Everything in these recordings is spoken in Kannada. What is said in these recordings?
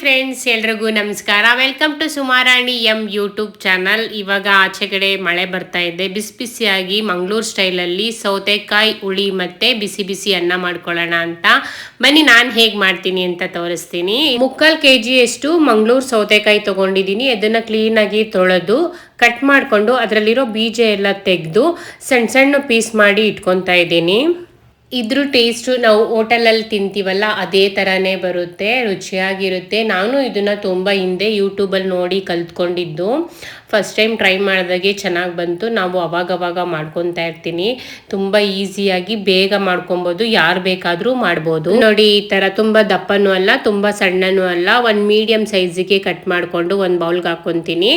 ಫ್ರೆಂಡ್ಸ್ ಎಲ್ರಿಗೂ ನಮಸ್ಕಾರ. Welcome to Sumarani M YouTube channel ಇವಾಗ ಆಚೆ ಕಡೆ ಮಳೆ ಬರ್ತಾ ಇದೆ. ಬಿಸಿ ಬಿಸಿಯಾಗಿ ಮಂಗಳೂರು ಸ್ಟೈಲಲ್ಲಿ ಸೌತೆಕಾಯಿ, ಹುಳಿ ಮತ್ತೆ ಬಿಸಿ ಬಿಸಿ ಅನ್ನ ಮಾಡ್ಕೊಳ್ಳೋಣ ಅಂತ. ಬನ್ನಿ, ನಾನು ಹೇಗೆ ಮಾಡ್ತೀನಿ ಅಂತ ತೋರಿಸ್ತೀನಿ. ಮುಕ್ಕಾಲು ಕೆ ಜಿಯಷ್ಟು ಮಂಗಳೂರು ಸೌತೆಕಾಯಿ ತೊಗೊಂಡಿದ್ದೀನಿ. ಅದನ್ನು ಕ್ಲೀನಾಗಿ ತೊಳೆದು ಕಟ್ ಮಾಡಿಕೊಂಡು, ಅದರಲ್ಲಿರೋ ಬೀಜ ಎಲ್ಲ ತೆಗೆದು ಸಣ್ಣ ಸಣ್ಣ ಪೀಸ್ ಮಾಡಿ ಇಟ್ಕೊತಾ ಇದ್ದೀನಿ. ಇದ್ರ ಟೇಸ್ಟು ನಾವು ಹೋಟೆಲಲ್ಲಿ ತಿಂತೀವಲ್ಲ, ಅದೇ ಥರನೇ ಬರುತ್ತೆ, ರುಚಿಯಾಗಿರುತ್ತೆ. ನಾನು ಇದನ್ನು ತುಂಬ ಹಿಂದೆ ಯೂಟ್ಯೂಬಲ್ಲಿ ನೋಡಿ ಕಲ್ತ್ಕೊಂಡಿದ್ದು. ಫಸ್ಟ್ ಟೈಮ್ ಟ್ರೈ ಮಾಡಿದಾಗೆ ಚೆನ್ನಾಗಿ ಬಂತು. ನಾವು ಅವಾಗವಾಗ ಮಾಡ್ಕೊತಾ ಇರ್ತೀನಿ. ತುಂಬ ಈಸಿಯಾಗಿ ಬೇಗ ಮಾಡ್ಕೊಬೋದು. ಯಾರು ಬೇಕಾದರೂ ಮಾಡ್ಬೋದು. ನೋಡಿ, ಈ ಥರ ತುಂಬ ದಪ್ಪನೂ ಅಲ್ಲ, ತುಂಬ ಸಣ್ಣನೂ ಅಲ್ಲ. ಒಂದು ಮೀಡಿಯಮ್ ಸೈಜಿಗೆ ಕಟ್ ಮಾಡಿಕೊಂಡು ಒಂದು ಬೌಲ್ಗೆ ಹಾಕ್ಕೊತೀನಿ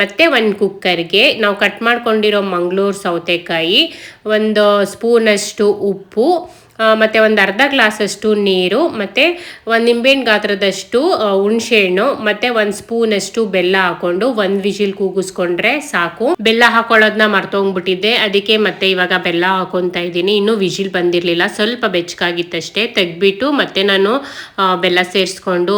ಮತ್ತು ಒಂದು ಕುಕ್ಕರ್ಗೆ ನಾವು ಕಟ್ ಮಾಡ್ಕೊಂಡಿರೋ ಮಂಗಳೂರು ಸೌತೆಕಾಯಿ, ಒಂದು ಸ್ಪೂನಷ್ಟು ಉಪ್ಪು ಮತ್ತೆ ಒಂದು ಅರ್ಧ ಗ್ಲಾಸಷ್ಟು ನೀರು, ಮತ್ತು ಒಂದು ನಿಂಬೆಹಣ್ಣು ಗಾತ್ರದಷ್ಟು ಹುಣಸೆಹಣ್ಣು, ಮತ್ತು ಒಂದು ಸ್ಪೂನಷ್ಟು ಬೆಲ್ಲ ಹಾಕೊಂಡು ಒಂದು ವಿಜಿಲ್ ಕೂಗಿಸ್ಕೊಂಡ್ರೆ ಸಾಕು. ಬೆಲ್ಲ ಹಾಕೊಳ್ಳೋದನ್ನ ಮರ್ತೋಗ್ಬಿಟ್ಟಿದ್ದೆ. ಅದಕ್ಕೆ ಮತ್ತೆ ಇವಾಗ ಬೆಲ್ಲ ಹಾಕೊತಾ ಇದ್ದೀನಿ. ಇನ್ನೂ ವಿಜಿಲ್ ಬಂದಿರಲಿಲ್ಲ. ಸ್ವಲ್ಪ ಬೆಚ್ಚಗಾಗಿತ್ತಷ್ಟೇ. ತೆಗ್ಬಿಟ್ಟು ಮತ್ತೆ ನಾನು ಬೆಲ್ಲ ಸೇರಿಸ್ಕೊಂಡು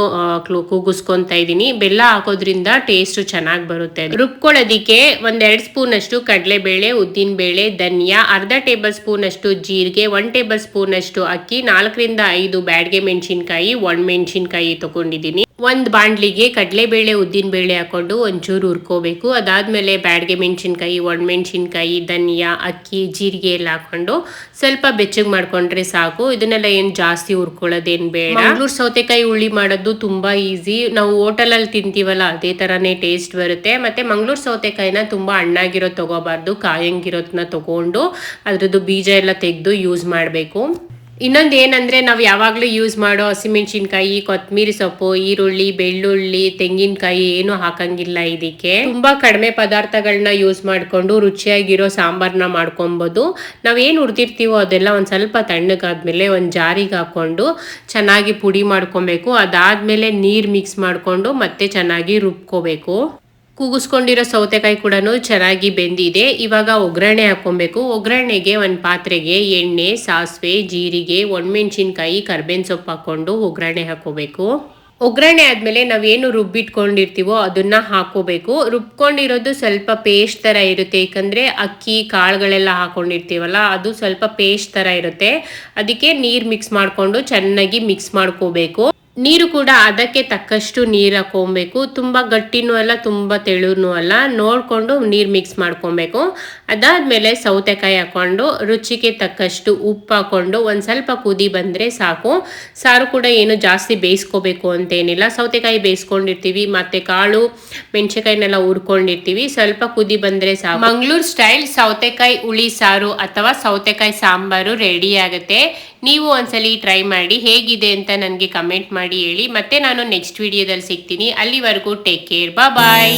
ಕೂಗಿಸ್ಕೊತಾ ಇದ್ದೀನಿ. ಬೆಲ್ಲ ಹಾಕೋದ್ರಿಂದ ಟೇಸ್ಟ್ ಚೆನ್ನಾಗಿ ಬರುತ್ತೆ. ರುಬ್ಕೊಳ್ಳೋದಿಕ್ಕೆ ಒಂದೆರಡು ಸ್ಪೂನ್ ಅಷ್ಟು ಕಡಲೆಬೇಳೆ, ಉದ್ದಿನಬೇಳೆ, ಧನಿಯಾ, ಅರ್ಧ ಟೇಬಲ್ ಸ್ಪೂನ್ ಅಷ್ಟು ಜೀರಿಗೆ ಒನ್ ಟೇಬಲ್ ಸ್ಪೂನ್ ಅಷ್ಟು ಅಕ್ಕಿ ನಾಲ್ಕರಿಂದ ಐದು ಬ್ಯಾಡ್ಗೆ ಮೆಣಸಿನ್ಕಾಯಿ ಒಣ ಮೆಣಸಿನ್ಕಾಯಿ ತಗೊಂಡಿದ್ದೀನಿ. ಒಂದು ಬಾಣಲಿಗೆ ಕಡಲೆಬೇಳೆ, ಉದ್ದಿನಬೇಳೆ ಹಾಕೊಂಡು ಒಂಚೂರು ಹುರ್ಕೋಬೇಕು. ಅದಾದಮೇಲೆ ಬ್ಯಾಡ್ಗೆ ಮೆಣಸಿನ್ಕಾಯಿ ಒಣಮೆಣ್ಸಿನ್ಕಾಯಿ ಧನಿಯಾ, ಅಕ್ಕಿ, ಜೀರಿಗೆ ಎಲ್ಲ ಹಾಕೊಂಡು ಸ್ವಲ್ಪ ಬೆಚ್ಚಗೆ ಮಾಡ್ಕೊಂಡ್ರೆ ಸಾಕು. ಇದನ್ನೆಲ್ಲ ಏನು ಜಾಸ್ತಿ ಹುರ್ಕೊಳ್ಳೋದೇನು ಬೇಡ. ಮಂಗ್ಳೂರು ಸೌತೆಕಾಯಿ ಹುಳಿ ಮಾಡೋದು ತುಂಬಾ ಈಸಿ. ನಾವು ಹೋಟೆಲಲ್ಲಿ ತಿಂತೀವಲ್ಲ, ಅದೇ ಥರನೇ ಟೇಸ್ಟ್ ಬರುತ್ತೆ. ಮತ್ತೆ ಮಂಗ್ಳೂರು ಸೌತೆಕಾಯಿನ ತುಂಬಾ ಹಣ್ಣಾಗಿರೋದು ತೊಗೋಬಾರ್ದು ಕಾಯಂಗಿರೋದನ್ನ ತೊಗೊಂಡು ಅದರದ್ದು ಬೀಜ ಎಲ್ಲ ತೆಗೆದು ಯೂಸ್ ಮಾಡಬೇಕು. ಇನ್ನೊಂದು ಏನಂದ್ರೆ ನಾವು ಯಾವಾಗಲೂ ಯೂಸ್ ಮಾಡೋ ಹಸಿಮೆಣಸಿನ್ಕಾಯಿ ಕೊತ್ತಂಬರಿ ಸೊಪ್ಪು, ಈರುಳ್ಳಿ, ಬೆಳ್ಳುಳ್ಳಿ, ತೆಂಗಿನಕಾಯಿ ಏನು ಹಾಕಂಗಿಲ್ಲ ಇದಕ್ಕೆ. ತುಂಬಾ ಕಡಿಮೆ ಪದಾರ್ಥಗಳನ್ನ ಯೂಸ್ ಮಾಡಿಕೊಂಡು ರುಚಿಯಾಗಿರೋ ಸಾಂಬಾರ್ನ ಮಾಡ್ಕೊಬೋದು. ನಾವೇನು ಹುರಿದಿರ್ತೀವೋ ಅದೆಲ್ಲ ಒಂದು ಸ್ವಲ್ಪ ತಣ್ಣಗಾದ್ಮೇಲೆ ಒಂದು ಜಾರಿಗೆ ಹಾಕೊಂಡು ಚೆನ್ನಾಗಿ ಪುಡಿ ಮಾಡ್ಕೊಬೇಕು. ಅದಾದಮೇಲೆ ನೀರು ಮಿಕ್ಸ್ ಮಾಡಿಕೊಂಡು ಮತ್ತೆ ಚೆನ್ನಾಗಿ ರುಬ್ಕೋಬೇಕು. ಕೂಗಿಸ್ಕೊಂಡಿರೋ ಸೌತೆಕಾಯಿ ಕೂಡ ಚೆನ್ನಾಗಿ ಬೆಂದಿದೆ. ಇವಾಗ ಒಗ್ಗರಣೆ ಹಾಕೊಬೇಕು ಒಗ್ಗರಣೆಗೆ ಒಂದು ಪಾತ್ರೆಗೆ ಎಣ್ಣೆ, ಸಾಸಿವೆ, ಜೀರಿಗೆ, ಒಣಮೆಣಸಿನ್ಕಾಯಿ, ಕರ್ಬೇವಿನ ಸೊಪ್ಪು ಹಾಕ್ಕೊಂಡು ಒಗ್ಗರಣೆ ಹಾಕೋಬೇಕು ಒಗ್ಗರಣೆ ಆದಮೇಲೆ ನಾವೇನು ರುಬ್ಬಿಟ್ಕೊಂಡಿರ್ತೀವೋ ಅದನ್ನ ಹಾಕೋಬೇಕು ರುಬ್ಕೊಂಡಿರೋದು ಸ್ವಲ್ಪ ಪೇಸ್ಟ್ ಥರ ಇರುತ್ತೆ. ಏಕೆಂದರೆ ಅಕ್ಕಿ, ಕಾಳುಗಳೆಲ್ಲ ಹಾಕ್ಕೊಂಡಿರ್ತೀವಲ್ಲ ಅದು ಸ್ವಲ್ಪ ಪೇಸ್ಟ್ ಥರ ಇರುತ್ತೆ. ಅದಕ್ಕೆ ನೀರು ಮಿಕ್ಸ್ ಮಾಡಿಕೊಂಡು ಚೆನ್ನಾಗಿ ಮಿಕ್ಸ್ ಮಾಡ್ಕೋಬೇಕು. ನೀರು ಕೂಡ ಅದಕ್ಕೆ ತಕ್ಕಷ್ಟು ನೀರು ಹಾಕೊಬೇಕು ತುಂಬ ಗಟ್ಟಿನೂ ಅಲ್ಲ, ತುಂಬ ತೆಳುನೂ ಅಲ್ಲ. ನೋಡಿಕೊಂಡು ನೀರು ಮಿಕ್ಸ್ ಮಾಡ್ಕೊಬೇಕು. ಅದಾದಮೇಲೆ ಸೌತೆಕಾಯಿ ಹಾಕ್ಕೊಂಡು, ರುಚಿಗೆ ತಕ್ಕಷ್ಟು ಉಪ್ಪು ಹಾಕ್ಕೊಂಡು, ಒಂದು ಸ್ವಲ್ಪ ಕುದಿ ಬಂದರೆ ಸಾಕು. ಸಾರು ಕೂಡ ಏನು ಜಾಸ್ತಿ ಬೇಯಿಸ್ಕೋಬೇಕು ಅಂತೇನಿಲ್ಲ. ಸೌತೆಕಾಯಿ ಬೇಯಿಸ್ಕೊಂಡಿರ್ತೀವಿ, ಮತ್ತು ಕಾಳು ಮೆಣಸಿಕಾಯಿನೆಲ್ಲ ಹುರ್ಕೊಂಡಿರ್ತೀವಿ. ಸ್ವಲ್ಪ ಕುದಿ ಬಂದರೆ ಸಾಕು. ಮಂಗಳೂರು ಸ್ಟೈಲ್ ಸೌತೆಕಾಯಿ ಹುಳಿ ಸಾರು ಅಥವಾ ಸೌತೆಕಾಯಿ ಸಾಂಬಾರು ರೆಡಿ ಆಗುತ್ತೆ. ನೀವು ಒಂದ್ಸಲಿ ಟ್ರೈ ಮಾಡಿ ಹೇಗಿದೆ ಅಂತ ನನಗೆ ಕಮೆಂಟ್ ಮಾಡಿ ಹೇಳಿ. ಮತ್ತೆ ನಾನು ನೆಕ್ಸ್ಟ್ ವಿಡಿಯೋದಲ್ಲಿ ಸಿಗ್ತೀನಿ. ಅಲ್ಲಿವರೆಗೂ ಟೇಕ್ ಕೇರ್ ಬಾಯ್